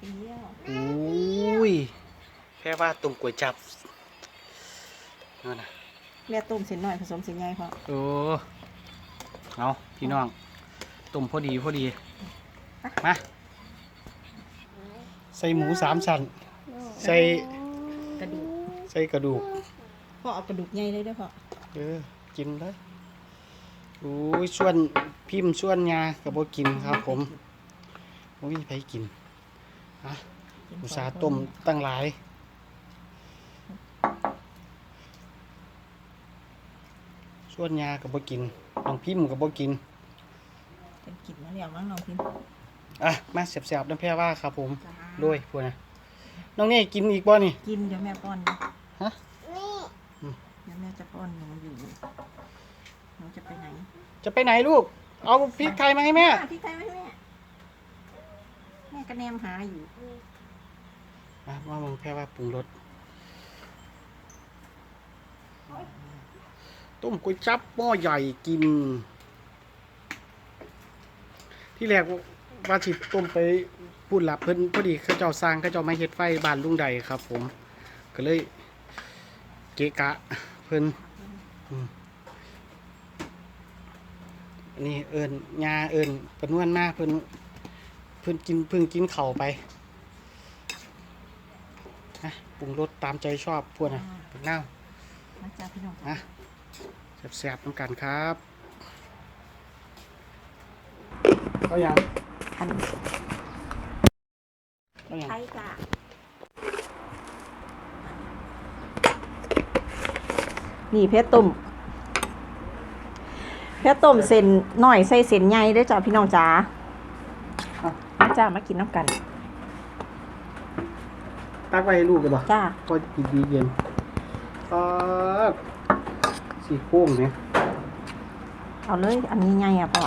เปรี้ยวอุ้ยแค่ว่าตุ่มก๋วยจับนั่นนะแม่ต้มเส้นหน่อยผสมเส้นใหญ่พอโอ้เอาพี่น้องตุ่มพอดีพอดี มา ใส่หมูสามชั้นใส่กระดูกใส่กระดูกพ่อเอากระดูกใหญ่เลยเด้อพ่อเออกินเลยโอ้ยส่วนพิมพ์ส่วนยากับบ่กินครับผมบ่มีไผกิน อะอุตสาห์ต้มตั้งหลาย ส่วนยากับบ่กินน้องพิมพ์กับบ่กินเป็นกินมาแล้วมั้งน้องพิมพ์อะ มาเสียบๆน้ำแพร่ว่าครับผมจ้าด้วยพวกนะน้องนี่กินอีกบ่นี่ กินเดี๋ยวแม่ป้อนนะฮะ เดี๋ยวแม่จะป้อนหนูอยู่หนูจะไปไหนจะไปไหนลูก เอาพริกไทยมาให้แม่ อะพี่ไทยไว้ให้แม่ แม่กระแนมหาอยู่อะว่ามึงแพร่ว่าปรุงรสต้มก๋วยจับหม้อใหญ่กิน ที่แรกว่าสิต้มไปพูดหลับเพิ่นพอดีเขาเจ้าสร้างเขาเจ้าไมาเฮ็ดไฟบ้านลุงใดครับ ผม ก็เลย เกะกะ เพิ่นอันนี้เอิญยาเอิญปนวนมากเพิ่น เพิ่นกินเพิ่งกินเข่าวไปนะปรุงรสตามใจชอบพวกนะเป็นน้ามาจ้าพี่น้องนะแซ่บๆน้ำกันครับก็ยังอันก็ยังไทยจ้านี่เพชรต้มเพชรต้มเส้นหน่อยใส่เส้นใหญ่เด้วยจ้าพี่น้องจ้ามา จ้ามากินน้ำกัน ตักไว้ให้ลูกกันบ่จ้า ก็กินดีเย็นก็สีโค้งเนี่ยเอาเลย อันนี้ไงอะพ่อ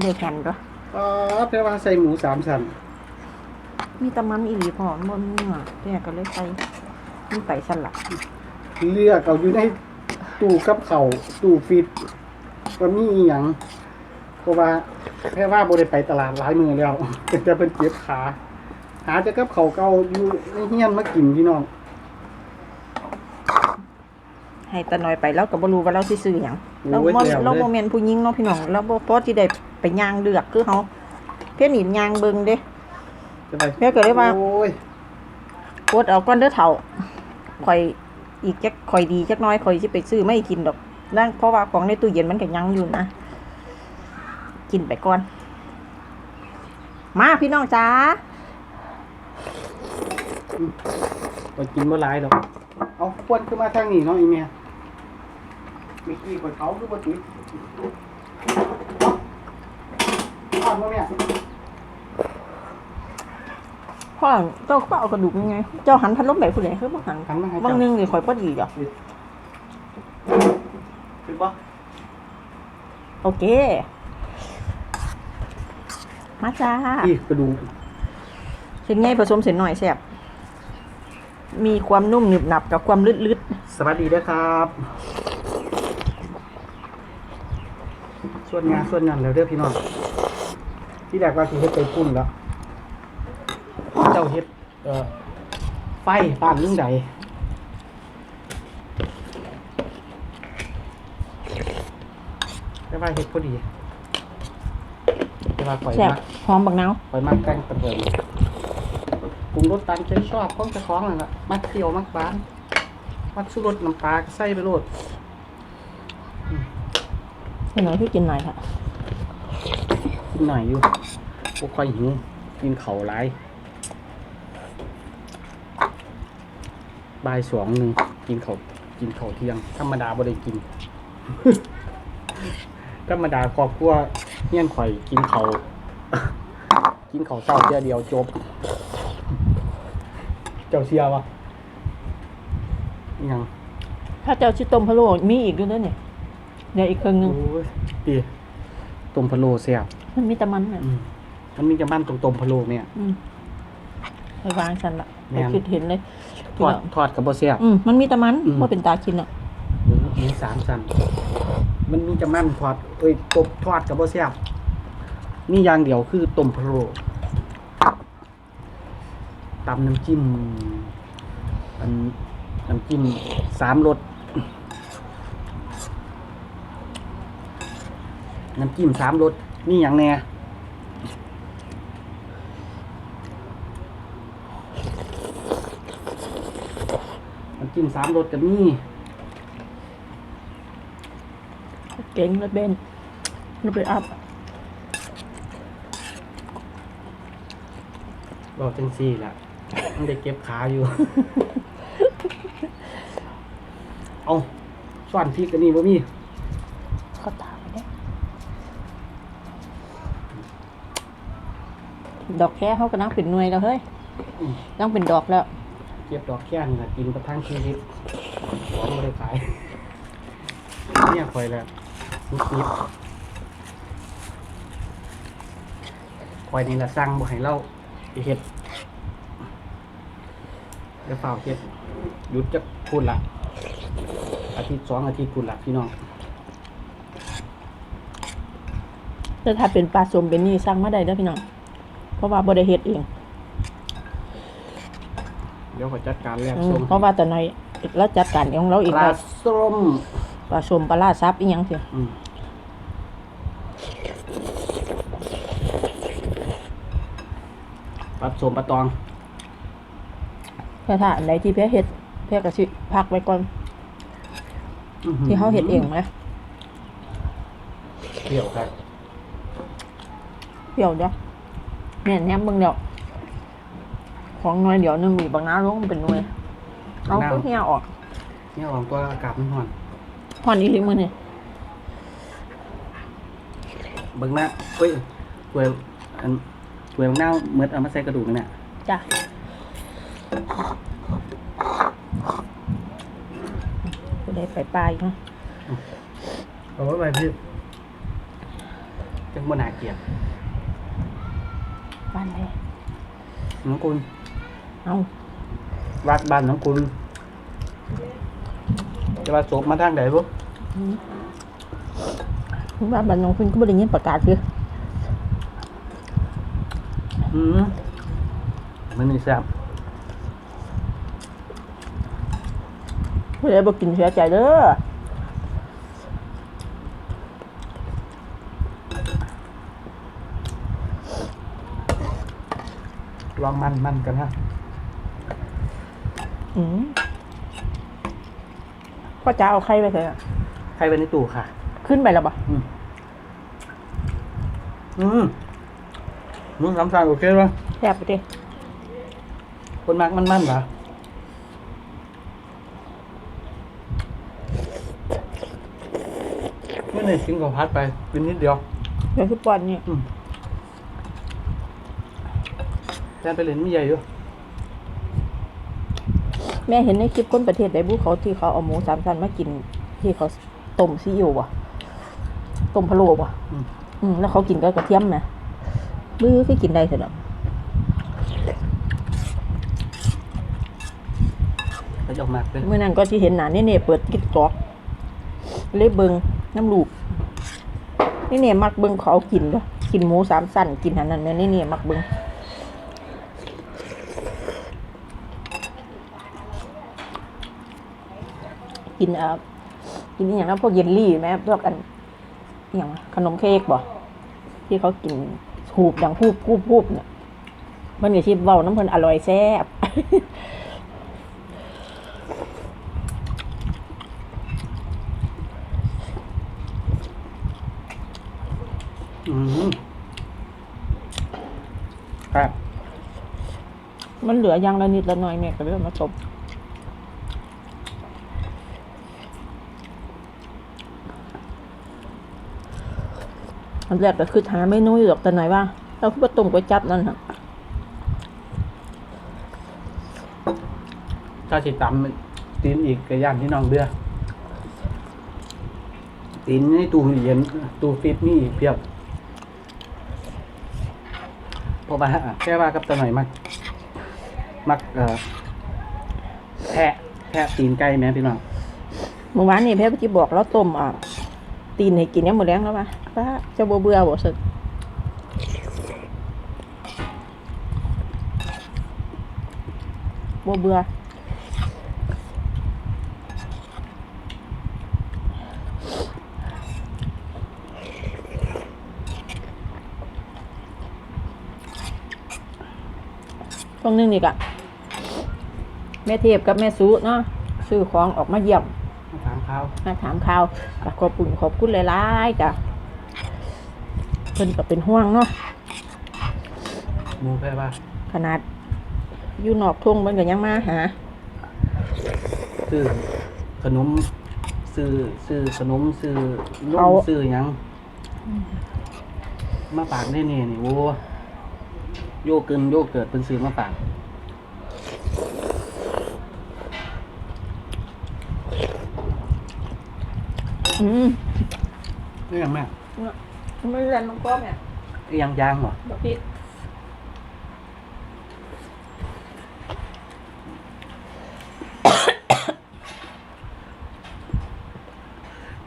เด็กแผ่นด้วยก็แปลว่าใส่หมูสามสันมีแตะมันอีหลีพ่อมันบนเนื้อแม่ก็เลยใส่นี่ไปสลัดเลือกเอาอยู่ในตู้กับเขาวตู้ฟิตว่ามีอหย่าง เพราะว่าแค่ว่าบ่ได้ไปตลาดหลายมือแล้วแต่จะเป็นเจ็บขา หาจะกับเขาวเก่าอยู่ในเฮียนมากินพี่น้องให้ตาหน่อยไปแล้วก็บ่รู้ว่าเราสิซื้อหยังเราโอ้ยบ่แล้วเราเลยบ่แม่นผู้หญิงเนาะพี่น้องเราบ่พอที่ได้ไปย่างเลือกคือเฮาเพิ่นนี่ย่างเบิ่งเด้จะไปแม่ก็เลยว่าโอ้ยกดเอาก่อนเด้อเฒ่าข่อยอีกจักข่อยดีจักหน้อยข่อยสิไปซื้อไม่กินดอกนั่นเพราะว่าของในตู้เย็นมันก็ยังอยู่นะ กินไปก่อน มาพี่น้องจ้าก็กินบ่หลายดอกเอาควนขึ้นมาทางนี้เนาะอีเมียเมื่อกี้กดเขาคือบ่ติดเอาเอาบ่แม่พ่อเจ้าก็เอากระดูกยังไง เจ้าหันพัดลมไปผู้ใดคือบ่หันหันมาให้บางเจ้านึงนี่ข่อยพอดีจ้ะถึงบ่โอเค มาจ้าอีกระดูกเส้นใหญ่ผสมเส้นหน่อยแซ่บมีความนุ่มหนึบหนับกับความลืดสวัสดีนะครับส่วนงานส่วนงานแล้วเด้อพี่น้องที่แรกว่าสิเฮ็ดไปพุ่นแล้วเจ้าเฮ็ดเอ่อไฟบ้านลุงใดแต่ว่าเฮ็ดพอดี แต่ว่าข่อยๆแซ่บมักหอมบักนาวข่อยมักแต่งเป็นเดิมปรุงรสตามใจชอบของเจ้าของนั่นล่ะมักเปรี้ยวมักหวานมักชูรสน้ำปลาก็ใส่ไปโลดเส้นหน่อยที่กินหน่อยค่ะกินหน่อยอยู่บ่ค่อยหิวกินเข่าวหลายบ่ายสองหนึ่งกินเขาวกินเขาวเที่ยง ธรรมดาบ่ได้กิน ธรรมดาครอบครัว เฮียนข่อยกินเขาวกินเขาวเช้าเที่ยเดียวจบ เจ้าเสียวะอิหยังถ้าเจ้าชิต้มพะโล้มีอีกด้วยเด้อเนี่ยเดี๋ยวอีกครึ่งหนึง โอ้ยดีต้มพะโล้แซ่บมันมีแต่มันน่ะอืมมันมีจะบ้านตรงต้มพะโล้เนี่ย อืมไปวางฉันละแม่ไปน คิดเห็นเลยทอดทอดกับบ่แซ่บ อืมมันมีแต่มันอืม ว่าเป็นตากินอะหมูหมูสามสัน มันมีจะมันทอดเอ้ยตบทอดกับบ่แซ่บมีอย่างเดียวคือต้มพะโล้ตำน้ำจิ้มอันน้ำจิ้มสามรสน้ำจิ้มสามรสนี่อย่างแน่น้ำจิ้มสามรสกับนี่ เก่งรถเบนรถไปอัพบอกจังซี่แหละมันได้เก็บขาอยู่ เอาซ่อนพริกกันนี่บ่มีเขาตามเนี่ยดอกแค่เขาก็นั่งเป็นหน่วยแล้วเฮ้ยอืมนั่งเป็นดอกแล้ว เก็บดอกแค่นี่แหละกินประทังชีวิตของไม่ได้ขายเนี่ยคอยแล้ว นิดนิดคอยนี่ละสั่งบ่ให้เล่าไปเฮ็ดเดี๋ยวเฝ้าเฮ็ดหยุดจะพูดละอาทิตย์สองอาทิตย์พูดละพี่น้องแต่ถ้าเป็นปลาสมเป็นนี่สั่งมาได้เด้อพี่น้อง เพราะว่าบ่ได้เฮ็ดเอง เดี๋ยวขอจัดการแลกอืส้มเพราะว่าแต่ในเราจัดการของเราเองปลาได้ ส้ม ปลาสมปลาลาซับอีหยังเสียอืมปลาส้มปลาตองแต่ถ้าอันใดที่เพ่เฮ็ดเพ่ก็สิพักไว้ก่อนอื้อหือที่เขาเฮ็ดเองไหมเปรี้ยวครับเปรี้ยวเด้อแม่นแหนมเบิ่งเดี๋ยวของน้อยเดี๋ยวหนึงมีบางน้าลงเป็นหน่วยเอาก็เหี่ยออกเนี่ยออกตัวอากาศมันร้อน พอนอีหลีมื้อนี่เบิ่งหน้าเฮ้ยถวยอันถวยบางหน้าเมือดเอามาใส่กระดูกนั่นน่ะจ้ะบ่ได้ไปปลาอีกเนาะเอาไว้ไปพี่จังบ่น่าเกลียดบ้านใดน้องคุณเอาวัดบ้านน้องคุณ จะว่าศพมาทางไหนบ่อืมบ้านบ้านน้องคุณก็บ่ได้ยินประกาศคืออืมมันนี่แซ่บบ่ได้บ่กินเสียใจเด้อลองมันมันกันฮะอืม พ่อจ๋าเอาไข่ไปเถอะใครไปในตู้ค่ะ ขึ้นไปแล้วบ่อืมอืมมึงสามสารโอเคป่ะแซ่บไปดิคนมักมันมันเหรอเมื่อไหร่กินกับพัดไปกินนิดเดียวเดี๋ยวคือปอนนี่อืมแทนไปเล่นไม่ใหญ่อยู่แม่เห็นในคลิปคนประเทศใดบุเขาที่เขาเอาหมูสามชั้นมากิน ที่เขาต้มซีอิ๊วบ่ต้มพะโล้บ่อืมอืมแล้วเขากินกับกระเทียมนะบื้อคือกินได้เถอะเนาะเขาจะออกมากเลยเมื่อนั้นก็ที่เห็นหนาเนี่ยเน่เปิดกิ๊กกอกเลยเบิงน้ำลูกนี่เนี่ยมักเบิงเขาเอากินเด้อกินหมูสามสั้นกินอันนั้นเนี่ยนี่เนี่ยมักเบิง กินอ่ากินอหย่างนั้นพวกเยลลี่ไหมพวกอันอหย่างวะขนมเค้กบ่ที่เขากินหูบดังพูบพูบพูบเนี่ยมันอย่าชิบเว้าน้ำเพิ่นอร่อยแซ่บอืมครับ มันเหลืออย่างละนิดละหน่อยเนี่ยก็เลยเอามาต้ม อันแรกก็คือหาเมนูอยู่ดอกแต่ไหนว่าเราคือต้มก๋วยจับนั่นฮะถ้าสิตำตีนอีกกระย่านที่น้องเดือตีนในตู้เย็นตู้ฟิตนี่เพียบเพราะว่าแค่ว่ากับตะหน่อยมักมักเอ่อแพะแพะตีนไก่แม่พี่น้องเมื่อวานนี่แพ่พี่บอกเราต้มอะ ตีนให้กินยังหมดแรงแล้วปะป้าเจะบ่เบื่อบ่สึกบ่เบื่อตรงนึงนี่กะแม่เทพกับแม่สูเนาะซื้อของออกมาเยี่ยม ขาวมาถามข่าวกะขอบคุณขอบคุณหลายๆกะเพิ่นก็เป็นห่วงเนาะหมูแพ้ว่าขนาดอยู่นอกทุ่งมันก็ยังมาหาซื้อขนมซื้อซื้อขนมซื้อลูเขากซื้อหยังมาฝากได้นี่นี่โอ้โยกเกินโยกเกิดเป็นซื้อมาฝาก อืมนี่ยังแม่ไม่เรียนน้องก้อมเนี่ยอีหยังยางเหรอบอกพี่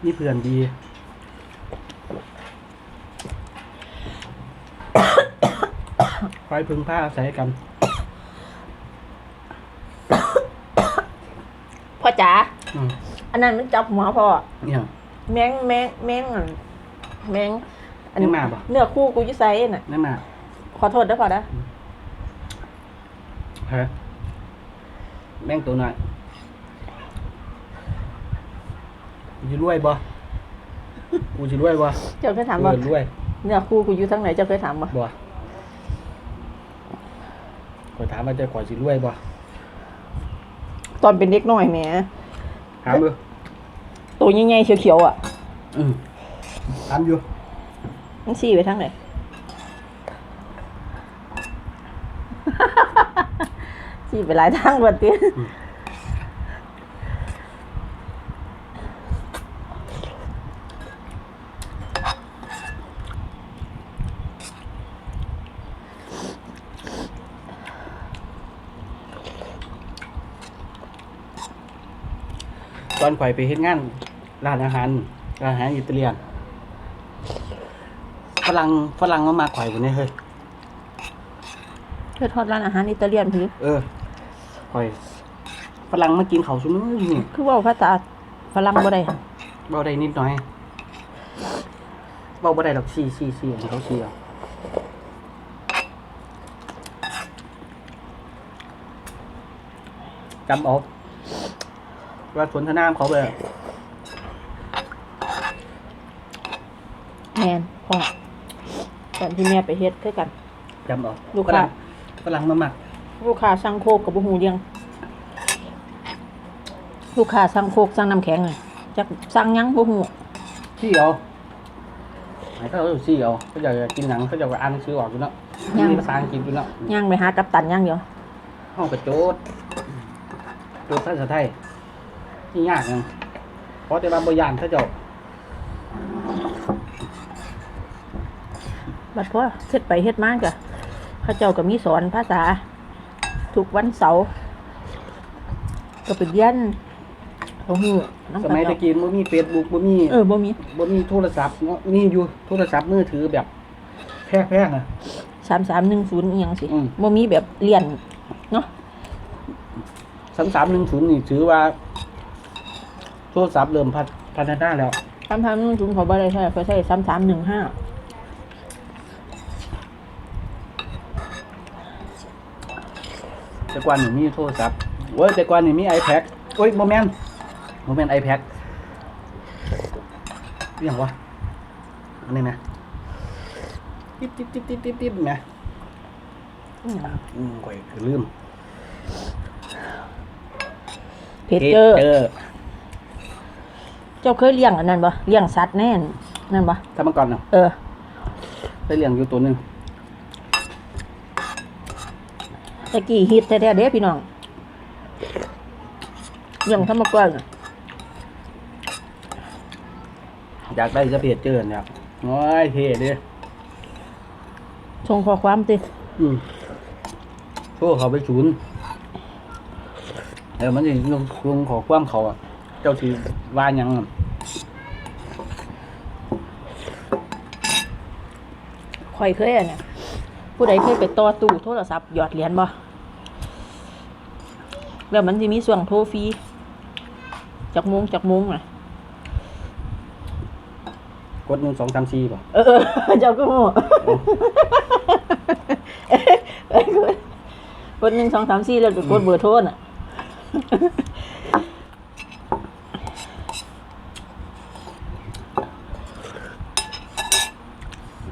นี่เพื่อนดีคอยพึ่งผ้าอาศัยกันพ่อจ๋า อืมอันนั้นมันจับหัวพ่อเนี่ย แมงแมงแมงอันแมงอันแมงมาบ่ เนื้อคู่กูอยิ่ไซน่ะ นั่นน่ะขอโทษด้วยพ่อนะฮะแม่งตัวหน่อยกูจะรวยบ่กูจะรวยบ่เจ้าเคยถามเอว่าอรวยเนื้อคู่กูอยู่ทั้งไหนเจ้าเคยถามว่าบ่ขอยถามว่าเจะขอยสิรวยบ่ตอนเป็นเด็กน้อยแหมถามดู ตัวใหญ่ๆเขียวๆอะ อืมถามอยู่มันซี่ไปทั้งไหนซี่ไปหลายทางวันเตี้ยต อนข่อยไปเฮ็ดงานร้านอาหารร้านอาหารอิตาเลียนฝรั่งฝรั่งมามาข่อยบ่เนี่ยเฮ้ยเธอทอดร้านอาหารอิตาเลียนพี่เออข่อยฝรั่งมากินข้าวซุมื้อนี่คือเว่าภาษาฝรั่งบ่ได้ค่ะเว้าได้นิดหน่อยเว้าบ่ได้ดอกซี่ซี่ซี่ให้เขาซี่เอาจำเอา ว่าสนทนามเขาไปอะแมนพ่อตอนที่แม่ไปเฮ็ดคือกัน จำเอาลูกค้า ฝรั่งมามัก ลูกค้าสั่งโคกกับบ่ฮู้เรียง ลูกค้าสั่งโคกสั่งน้ำแข็งเลยจักสั่งหยังบ่ฮู้ซี่เอาให้เขาเอาซี่เอาเขาอยากจะกินหนังเขาอยากจะอ่านหนังสือออกอยู่เนาะมีภาษาอังกฤษอยู่เนาะย่างไปหากัปตันอย่างเดียวห้องกระโจดโจดภาษาไทย ที่ยากยังเพราะแต่ว่าบยานเขาเจ้าบัดพอเฮ็ดไปเฮ็ดมาก็เขาเจ้าก็มีสอนภาษา ทุกวันเสาร์ก็ไปเรียนบ่ฮู้นำสมัยตะกี้บ่มีเฟซบุ๊กบ่มีเออบ่มีบ่มีโทรศัพท์เนาะมีอยู่โทรศัพท์มือถือแบบแพร่ๆน่ะ3310อีหยังสิอืมบ่มีแบบเรียนเนาะสามสามหนึ่งศูนย์นี่ถือว่า โทรศัพท์เริ่มพัฒพัฒนาแล้ว3310เขาบ่ได้ใช้เขาใช้3315แต่ก่อนนี่มีโทรศัพท์โอ้ยแต่ก่อนนี่มี iPad โอ้ยโมแมนโมแมน iPad เรียกว่าอันนี้นะติ๊บติ๊บติ๊บติ๊บติ๊บติ๊บนะอืมอืมก่อยคือลืมเพจเจอร์เจอเจ้าเคยเลี้ยงอันนั้นบ่เลี้ยงสัตว์แน่นนั่นบ่ถ้าเมื่อก่อนเนาะเออได้เลี้ยงอยู่ตัวหนึ่งตะกี้ฮิตแท้ๆเด้พี่น้องเลี้ยงธรรมกรน่ะอยากได้จะเพจเจอเนี่ยโอ้ยเท่เดิส่งข้อความติอืมโทรเขาไปศูนย์เออมันจะลงลงขอความเขาอะ เจ้าสีว่าหยัง อะข่อยเคยอันเนี่ยผู้ใดเคยไปต่อตู้โทรศัพท์หยอดเหรียญบ่แล้วมันจะมีส่วงโทรฟรีจากโมงจากโมงอะกดหนึ่งสองสามสี่ป่ะเออเออเจ้าก็โง่เอ้ยกดกดหนึ่งสองสามสี่แล้วก็กดเบอร์โทรน่ะ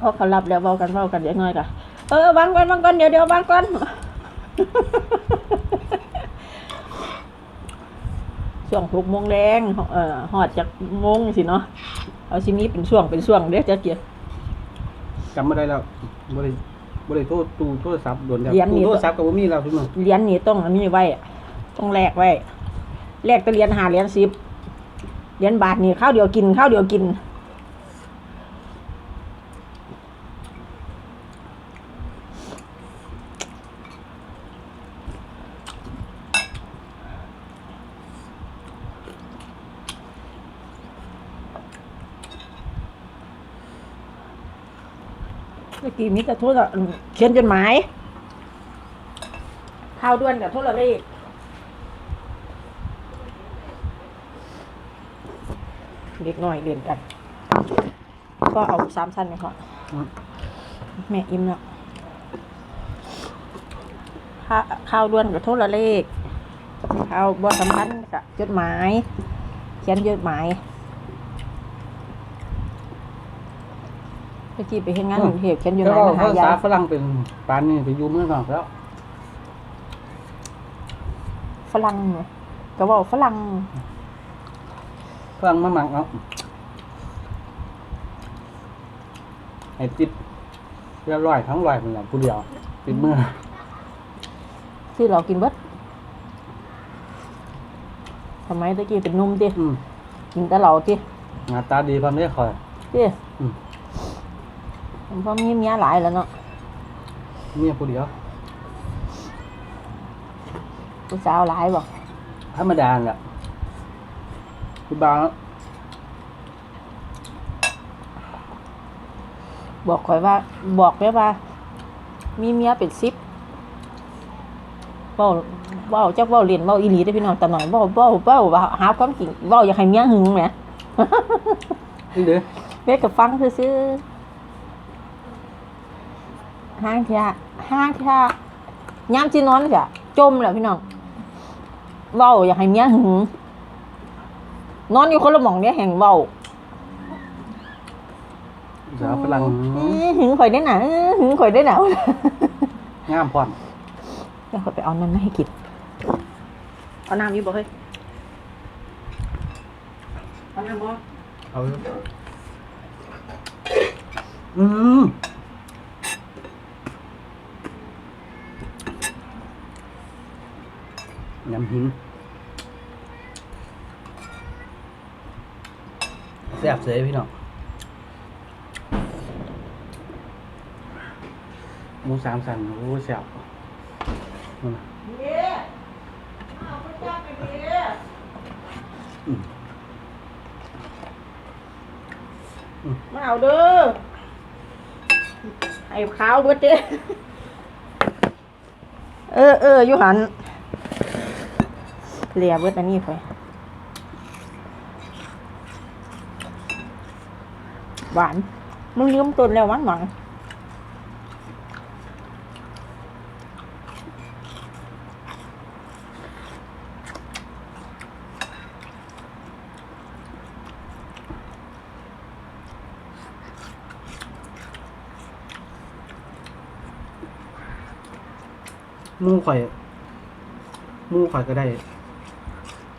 อเขารับแล้วเบากันเบากันเดี๋ยวน้อยกะเออวางก่อนวางก่อนเดี๋ยวเดี๋ยววางก่อนช่วงหกโมงแรงเอ่อหอดจากโมงสิเนาะเอาชิมีเป็นช่วงเป็นช่วงเดี๋ยวจะเกี่ยวจำไม่ได้แล้วบริบริโทษตู้โทรศัพท์โดนแล้วเหรียญนี่ตู้โทรศัพท์กับว่ามีแล้วทุกคนเหรียญนี่ต้องอันนี้ไว้อะต้องแลกไว้แลกแตะเหรียญหาเหรียญสิบเหรียญบาทนี่ข้าวเดียวกินข้าวเดียวกิน เมื่อกี้มีแต่โทรศัพท์เขียนจดหมายข่าวด่วนกับโทรเลขเด็กน้อยเรียนกัน ก็เอาสามสั้นไปก่อนแม่อิ่มแล้วข้าวด่วนกับโทรเลขข่าวบ่สำคัญกับจดหมาย เขียนจดหมาย เมื่อกี้ไปเห็นงานกรุงเทพเขียนจดหแล้วมายก็มาหาภาษายายฝรั่งเป็นปานนี่ไปอยู่เมืองนอกแล้ว ฝรั่งเนี่ยก็บอกฝรั่งฝรั่งมาหมักเอาไอ้ติดเรียบร้อยทั้งร้อยเป็นแบบผู้เดียวติดมือที่เรากินเบิดทำไมตะกี้เป็นหนุ่มติอืมกินแต่เราติหน้าตาดีพร้อมได้คอยติอืม ผมพอมีเมียหลายแล้วเนาะเมียผู้เดียวผู้สาวหลายบอกธรรมดาแหละคือบางบอกข่อยว่า บอกไว้ว่า มีเมียเป็นสิบเว้าเว้าจักเว้าเรียนเว้าอีหลีได้อพี่น้องแต่หน่อยเว้าเว้าเว้าว่าหาความจริงเว้าอยากให้เมียหึงแหมนี่เด้อเว้กับฟังซื่อๆ ห้างเทียห้างเทียยามที่นอนเสียจมแหละพี่น้องเว้าอยากให้เมียหึงนอนอยู่คนละหม่องเนี่ยแห่งเว้าสาวฝรั่งอื้อหึงข่อยได้หนาอื้อหึงข่อยได้หนาวงามพร้อมเดี๋ยวข่อยไปเอาน้ำมาให้กินเอาน้ำอยู่บ่เฮ้ยเอาน้ำบ่เอาอยู่อืม ยำหินแซ่บเสยพี่น้องหมูสามสันโอ้แซ่บมาเอาเด้อให้ขาวเบิดเด้อเออเอออยู่หัน เหลียเบิดอันนี้ไปหวาน มึงลืมต้นแล้วหวานหวังมูข่อย มูข่อยก็ได้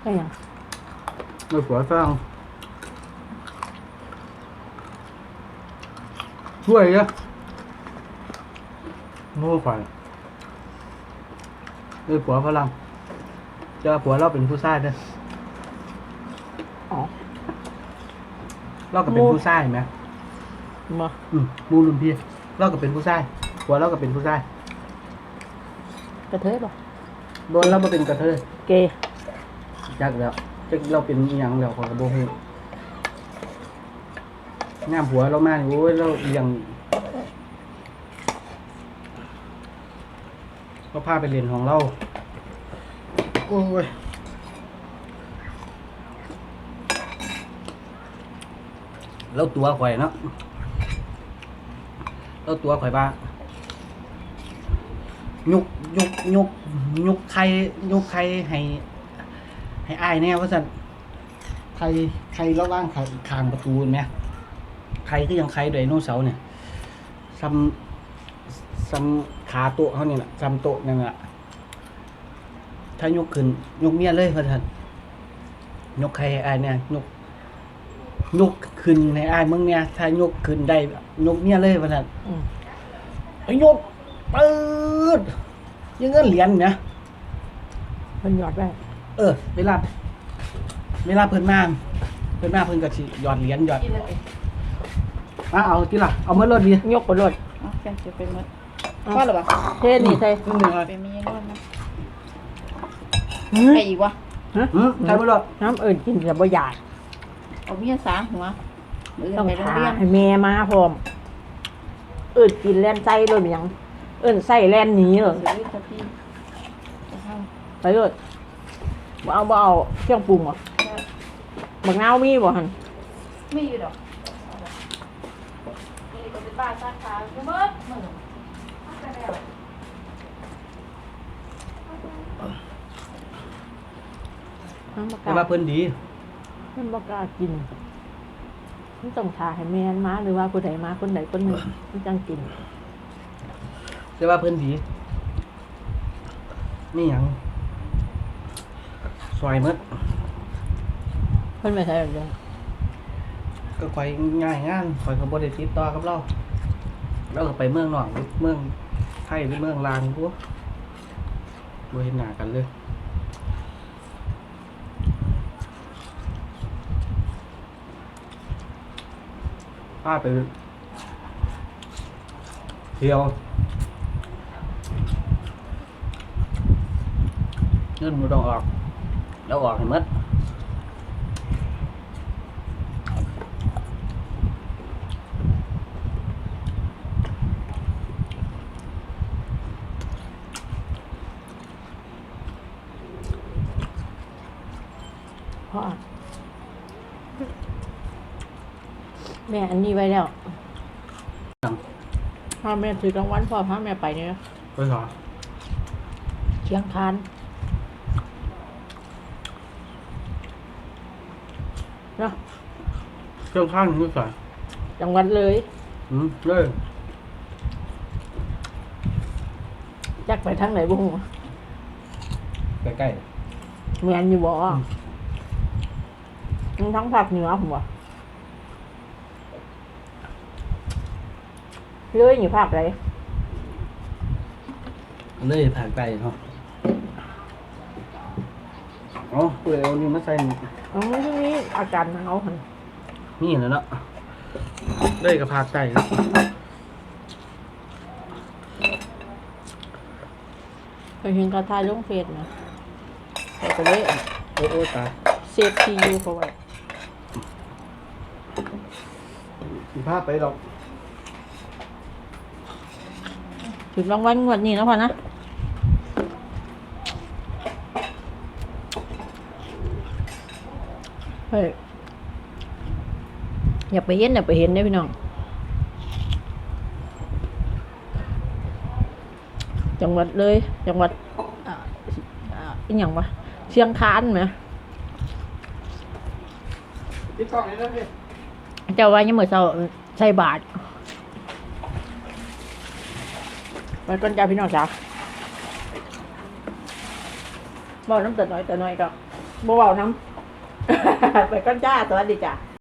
ก็ยังในหัวฟังช่วยเยอะหมูข่อยในผัวฝรั่งเจอผัวเราเป็นผู้ชายเด้ออ๋อเราก็เป็นผู้ชายไหมมาอืมหมูรุ่นพี่เราก็เป็นผู้ชายผัวเราก็เป็นผู้ชายกระเทยป่ะโดนเรามาเป็นกระเทยเกย์ จักแล้วจักเราเป็นอหย่างแล้วขอกระโบหูงามผัวเรามากโอ้ยเราเลี้ยงเราพาไปเรียนของเรา โอ้ยแล้วตัวข่อยเนาะแล้วตัวข่อยบ้ายุกยุกยุกยุกใครยุกใครให้ ให้อายแน่ว่าสันใครใครแล้วล่างเขาคางประตูเห็นไหมใครก็ยังใครไดโนเสาร์เนี่ยซ้ำซ้ำขาโต๊ะเขาเนี่ยแหละซ้ำโต๊ะนั่นแหละถ้ายกขึ้นยกเมียเลยว่าสันยกใครให้อายเนี่ยยกยกขึ้นในอายมึงเนี่ย ถ้ายกขึ้นได้ยกเมียเลยว่าสันอืมไอ้ยกปืดยังเงินเหรียญเนี่ยเพิ่นหยอดไว้ เออ เวลา เวลาเพิ่นมาเพิ่นมาเพิ่นก็สิหยอดเหรียญหยอดกินเลยมาเอาที่ล่ะเอาเมื่อรถดียกไปรถเอาแกงจะเป็นมดว่าหรือเปล่าเทนี่ใส่นิดหนึ่งเลยเป็นมีนวดนะหืมไอ้อีกวะฮะอืมใช่เมื่อรถน้ำเอิ่นกินจะบ่อยากเอาเมียสาหัวมือต้องไปโรงทาเรียนให้แม่มาพร้อมเอิ่นกินแล่นไส้เลยเป็นหยังเอิ่นไส้แล่นหนีเลยซื้อสักทีจะเข้าไปเลย บ่เอาบ่เอาเครื่องปรุงเหรอบักนาวมีบ่หันไม่อยู่ดอกนี่ก็เป็นบ้าสาขาเมื่อมือเอาไปแล้วน้ำบักแต่กาว่าเพิ่นดีมันบ่กล้ากินมันต้องทาให้แม่นมาหรือว่าผู้ใดมาคนใดคนหนึ่งมันจังกิน แต่ว่าเพิ่นดีนี่หยัง อยหมดเพิ่นไม่ใช่แบบนี้ก็ค่อยง่ายงานค่อยก็บ่ได้ติดต่อกับเราเราก็ไปเมืองนอกหรือเมืองไทยหรือเมืองลาวพวกบ่เห็นหน้ากันเลยพาไปเที่ยวเงินมันต้องออก แล้วออกให้หมดพพ่อแม่อันนี้ไว้แล้วพาแม่ถือกลางวันพ่อพาแม่ไปเนี่ย ไปขอเชียงคาน เนาะเครื่องข้างนี่ใส่จังหวัดเลย อืมเลยจักไปทางไหนบุ้งใกล้แมนอยู่บ่มันทั้งภาคเหนือผมบ่เลยอยู่ภาคไหน ๆเลยผ่านไกลเนาะ อ๋อเปลือยเอานี่มาใส่นี่อ๋อช่วงนี้อากาศหนาวหั่นนี่แหละเนาะเลยกับผากไก่เนาะเคยเห็นกระทายลงเฟซนะแต่ก็เลยโอ้โอ้ตายเซฟทียูเขาไว้สิพาไปดอก ถึงรางวัลงวดนี้แล้วพอนะ เฮ้ยอย่าไปเห็นอย่าไปเห็นเด้อพี่น้อง จังหวัดเลย จังหวัดอ่าอ่าอีหยังวะเชียงคานไหมติดกล้องนี่นะพี่เจ้าว่ายังมือเศร้าใส่บาทไปก้นจ้าพี่น้องจ้าบอกน้ำแต่น้อยแต่น้อยก็บ่เบาน้ำ ไปก้อนจ้าสวัสดีจ้า